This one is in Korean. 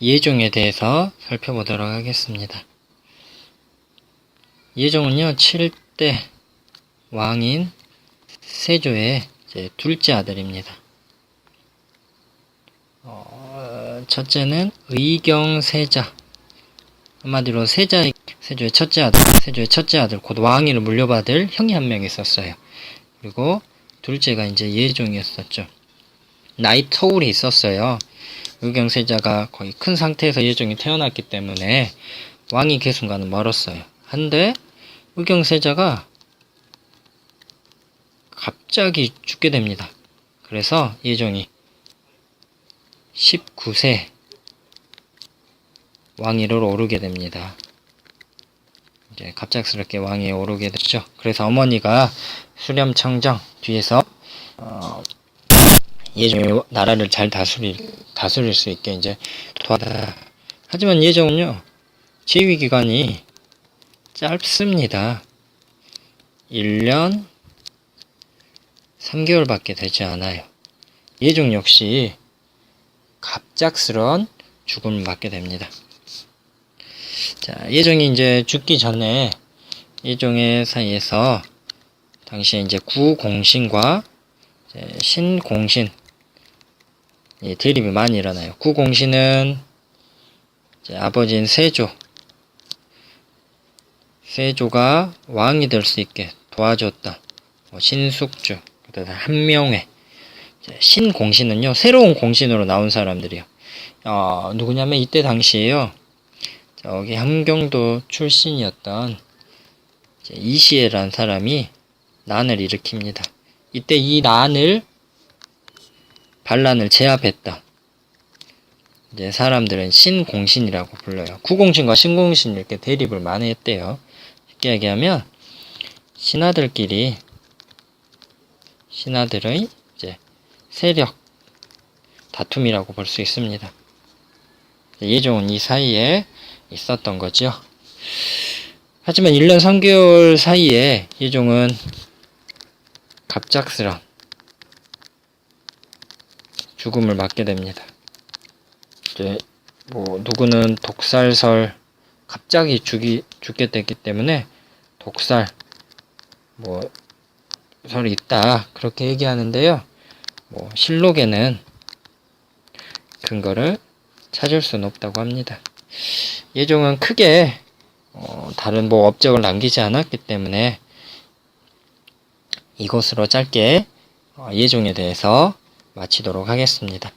예종에 대해서 살펴보도록 하겠습니다. 예종은요, 7대 왕인 세조의 둘째 아들입니다. 어, 첫째는 의경세자. 한마디로 세자, 세조의 첫째 아들, 세조의 첫째 아들, 곧 왕위를 물려받을 형이 한 명 있었어요. 그리고 둘째가 이제 예종이었었죠. 나이 터울이 있었어요. 의경세자가 거의 큰 상태에서 예종이 태어났기 때문에 왕위 계승과는 멀었어요. 한데 의경세자가 갑자기 죽게 됩니다. 그래서 예종이 19세 왕위로 오르게 됩니다. 이제 갑작스럽게 왕위에 오르게 됐죠. 그래서 어머니가 수렴청정 뒤에서 어, 예종이 나라를 잘 다스릴, 다스릴 수 있게 이제 도와다. 하지만 예종은요, 지위 기간이 짧습니다. 1년 3개월밖에 되지 않아요. 예종 역시 갑작스런 죽음을 맞게 됩니다. 자, 예종이 이제 죽기 전에 예종의 사이에서 당시에 이제 구공신과 신공신 이 대립이 많이 일어나요. 구공신은 아버지인 세조 세조가 왕이 될 수 있게 도와줬다. 뭐 신숙주, 그다음 한명회. 신공신은요 새로운 공신으로 나온 사람들이요. 어, 누구냐면 이때 당시에요. 저기 함경도 출신이었던 이제 이시에라는 사람이 난을 일으킵니다. 이때 이 난을 반란을 제압했다. 이제 사람들은 신공신이라고 불러요. 구공신과 신공신 이렇게 대립을 많이 했대요. 쉽게 얘기하면 신하들끼리 신하들의 이제 세력 다툼이라고 볼 수 있습니다. 예종은 이 사이에 있었던 거죠. 하지만 1년 3개월 사이에 예종은 갑작스런 죽음을 맞게 됩니다. 이제 뭐 누구는 독살설 갑자기 죽이 죽게 됐기 때문에 독살 뭐 설이 있다 그렇게 얘기하는데요. 뭐 실록에는 근거를 찾을 수는 없다고 합니다. 예종은 크게 어, 다른 뭐 업적을 남기지 않았기 때문에 이것으로 짧게 어, 예종에 대해서 마치도록 하겠습니다.